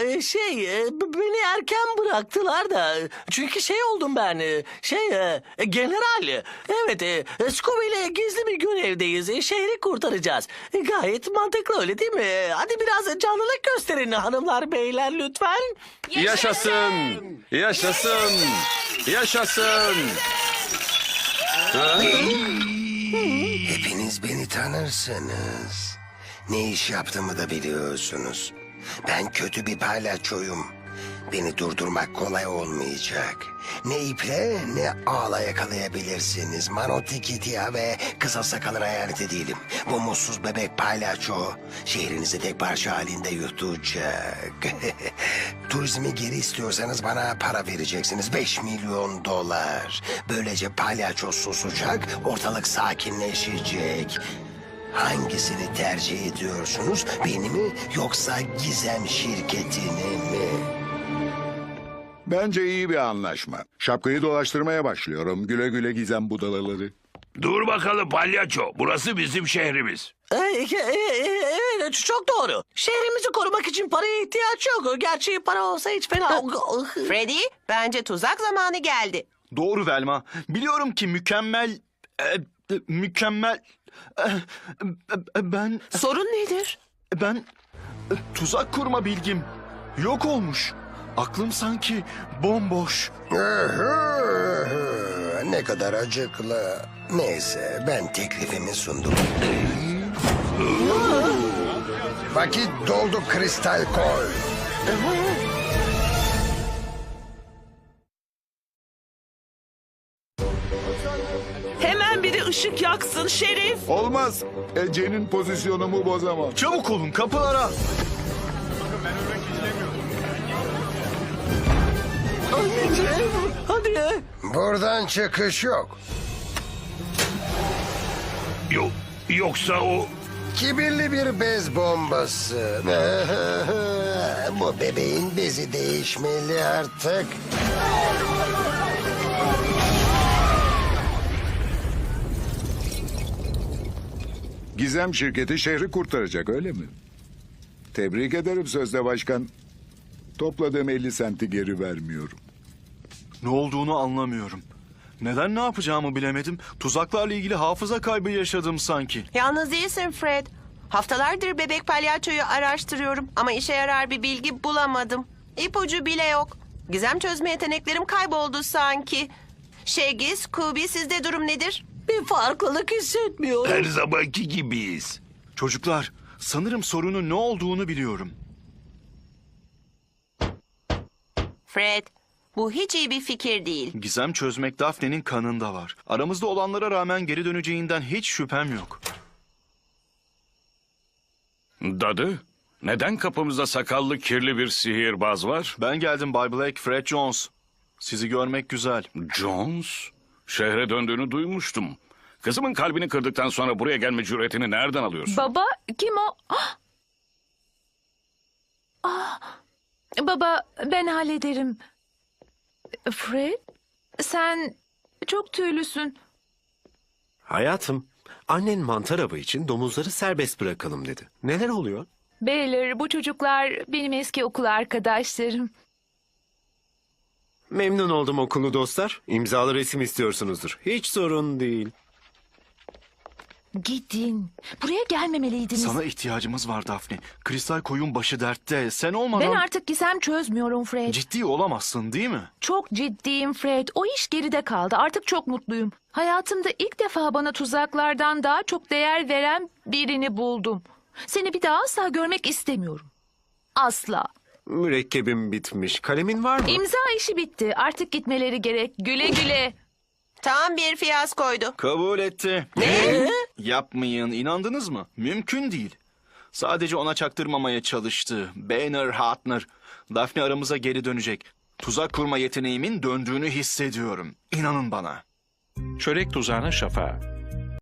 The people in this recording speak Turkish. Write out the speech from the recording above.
e, şey e, b- beni erken bıraktılar da çünkü şey oldum ben e, şey e, e, general evet e, Scooby ile gizli bir görevdeyiz E, şehri kurtaracağız E, gayet mantıklı öyle değil mi hadi biraz canlılık gösterin hanımlar beyler lütfen Yaşasın! Yaşasın! Yaşasın! Ha? Hepiniz beni tanırsınız. Ne iş yaptığımı da biliyorsunuz. Ben kötü bir palyaçoyum. Beni durdurmak kolay olmayacak. Ne iple ne ağla yakalayabilirsiniz. Manotikitia ve kısa sakalın hayaleti değilim. Bu mutsuz bebek palyaço şehrinizi tek parça halinde yutacak. Turizmi geri istiyorsanız bana para vereceksiniz. 5 milyon dolar. Böylece palyaço susacak, ortalık sakinleşecek. Hangisini tercih ediyorsunuz? Beni mi yoksa Gizem şirketini mi? Bence iyi bir anlaşma. Şapkayı dolaştırmaya başlıyorum. Güle güle gizem budalaları. Dur bakalım palyaço. Burası bizim şehrimiz. E, e, e, evet çok doğru şehrimizi korumak için paraya ihtiyaç yok gerçi para olsa hiç fena Freddy, bence tuzak zamanı geldi. Doğru Velma. Biliyorum ki mükemmel... e, e, mükemmel... ben... Sorun nedir? Ben... e, tuzak kurma bilgim yok olmuş. Aklım sanki bomboş. ne kadar acıklı. Neyse ben teklifimi sundum. Vakit doldu kristal koy. Işık yaksın Şerif. Olmaz. Ece'nin pozisyonumu bozamam. Çabuk olun kapılara. Anneciğim hadi Buradan çıkış yok. Yok, yoksa o... Kibirli bir bez bombası. Bu bebeğin bezi değişmeli artık. Gizem şirketi şehri kurtaracak öyle mi? Tebrik ederim sözde başkan. Topladığım 50 senti geri vermiyorum. Ne olduğunu anlamıyorum. Neden ne yapacağımı bilemedim. Tuzaklarla ilgili hafıza kaybı yaşadım sanki. Yalnız değilsin Fred. Haftalardır bebek palyaçoyu araştırıyorum ama işe yarar bir bilgi bulamadım. İpucu bile yok. Gizem çözme yeteneklerim kayboldu sanki. Şegi, Scooby sizde durum nedir? Bir farklılık hissetmiyorum Her zamanki gibiyiz. Çocuklar, sanırım sorunun ne olduğunu biliyorum. Fred, bu hiç iyi bir fikir değil. Gizem çözmek Daphne'nin kanında var. Aramızda olanlara rağmen geri döneceğinden hiç şüphem yok. Dadı, neden kapımızda sakallı kirli bir sihirbaz var? Ben geldim Bay Black, Fred Jones. Sizi görmek güzel. Jones, şehre döndüğünü duymuştum. Kızımın kalbini kırdıktan sonra buraya gelme cüretini nereden alıyorsun? Baba kim o? Ah! Ah! Baba ben hallederim. Fred sen çok tüylüsün. Hayatım, annen mantar avı için domuzları serbest bırakalım dedi. Neler oluyor? Beyler bu çocuklar benim eski okul arkadaşlarım. Memnun oldum okulu dostlar. İmzalı resim istiyorsunuzdur. Hiç sorun değil. Gidin. Buraya gelmemeliydiniz. Sana ihtiyacımız var Daphne. Kristal koyun başı dertte. Sen olmadan... Ben artık gizem çözmüyorum Fred. Ciddi olamazsın değil mi? Çok ciddiyim Fred. O iş geride kaldı. Artık çok mutluyum. Hayatımda ilk defa bana tuzaklardan daha çok değer veren birini buldum. Seni bir daha asla görmek istemiyorum. Asla. Mürekkebim bitmiş. Kalemin var mı? İmza işi bitti. Artık gitmeleri gerek. Güle güle. Tam bir fiyaskoydu. Kabul etti. Ne? Yapmayın. İnandınız mı? Mümkün değil. Sadece ona çaktırmamaya çalıştı. Banner Hartner. Daphne aramıza geri dönecek. Tuzak kurma yeteneğimin döndüğünü hissediyorum. İnanın bana. Çörek tuzağına şafa.